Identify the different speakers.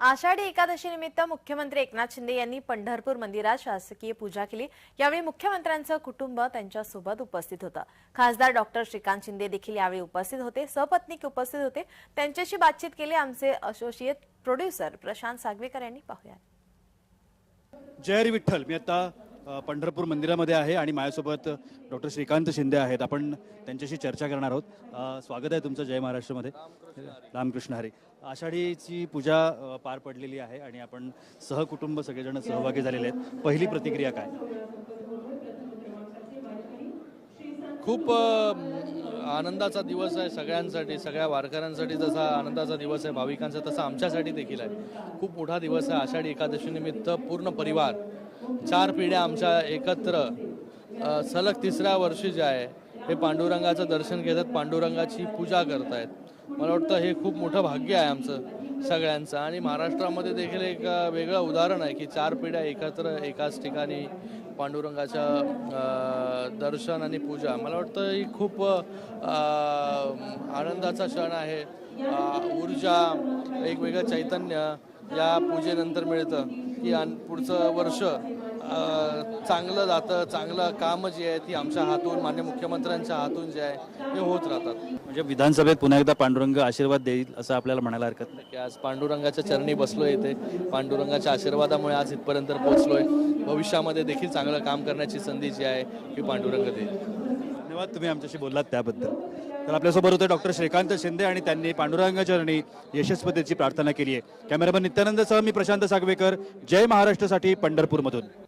Speaker 1: आषाढी एकादशी निमित्त मुख्यमंत्री एकनाथ शिंदे यांनी पंढरपूर मंदिरात शासकीय पूजा केली. यावेळी मुख्यमंत्र्यांचं कुटुंब त्यांच्यासोबत उपस्थित होतं. खासदार डॉक्टर श्रीकांत शिंदे देखील यावेळी उपस्थित होते. सपत्नीक उपस्थित होते त्यांच्याशी बातचीत केली. आमचे असोसिएट प्रोड्युसर प्रशांत सागवेकर यांनी पाहूया
Speaker 2: जय विठ्ठल. मी आता पंढरपूर मंदिरामध्ये आहे आणि माझ्यासोबत डॉक्टर श्रीकांत शिंदे आहेत. आपण त्यांच्याशी चर्चा करणार आहोत. स्वागत आहे तुमचं जय महाराष्ट्रमध्ये. रामकृष्ण हरी. आषाढीची पूजा पार पडलेली आहे आणि आपण सहकुटुंब सगळेजण सहभागी झालेले आहेत. पहिली प्रतिक्रिया काय?
Speaker 3: खूप आनंदाचा दिवस आहे सगळ्यांसाठी सगळ्या वारकऱ्यांसाठी जसा आनंदाचा दिवस आहे भाविकांचा तसा आमच्यासाठी देखील आहे. खूप मोठा दिवस आहे आषाढी एकादशीनिमित्त पूर्ण परिवार चार पिढ्या आमच्या एकत्र सलग तिसऱ्या वर्षी जे आहे हे पांडुरंगाचं दर्शन घेतात पांडुरंगाची पूजा करतायत. मला वाटतं हे खूप मोठं भाग्य आहे आमचं सगळ्यांचं. आणि महाराष्ट्रामध्ये देखील एक वेगळं उदाहरण आहे की चार पिढ्या एकत्र एकाच ठिकाणी पांडुरंगाचं दर्शन आणि पूजा. मला वाटतं ही खूप आनंदाचा क्षण आहे. ऊर्जा एक वेगळं चैतन्य या पूजेनंतर मिळतं. की पुढचं वर्ष चांगलं जातं चांगलं काम जे आहे ती आमच्या हातून मान्य मुख्यमंत्र्यांच्या हातून जे आहे हे होत राहतात.
Speaker 2: म्हणजे विधानसभेत पुन्हा एकदा पांडुरंग आशीर्वाद देईल असं आपल्याला म्हणायला हरकत नाही.
Speaker 3: की आज पांडुरंगाच्या चरणी बसलोय इथे. पांडुरंगाच्या आशीर्वादामुळे आज इथपर्यंत पोहोचलोय. भविष्यामध्ये देखील चांगलं काम करण्याची संधी जी आहे ही पांडुरंग देईल.
Speaker 2: धन्यवाद तुम्ही आमच्याशी बोललात त्याबद्दल. तर आपल्यासोबत होते डॉक्टर श्रीकांत शिंदे आणि त्यांनी पांडुरंग चरणी यशस्वतेची प्रार्थना केली आहे. कॅमेरामन नित्यानंद सह मी प्रशांत सागवेकर. जय महाराष्ट्रसाठी पंढरपूरमधून.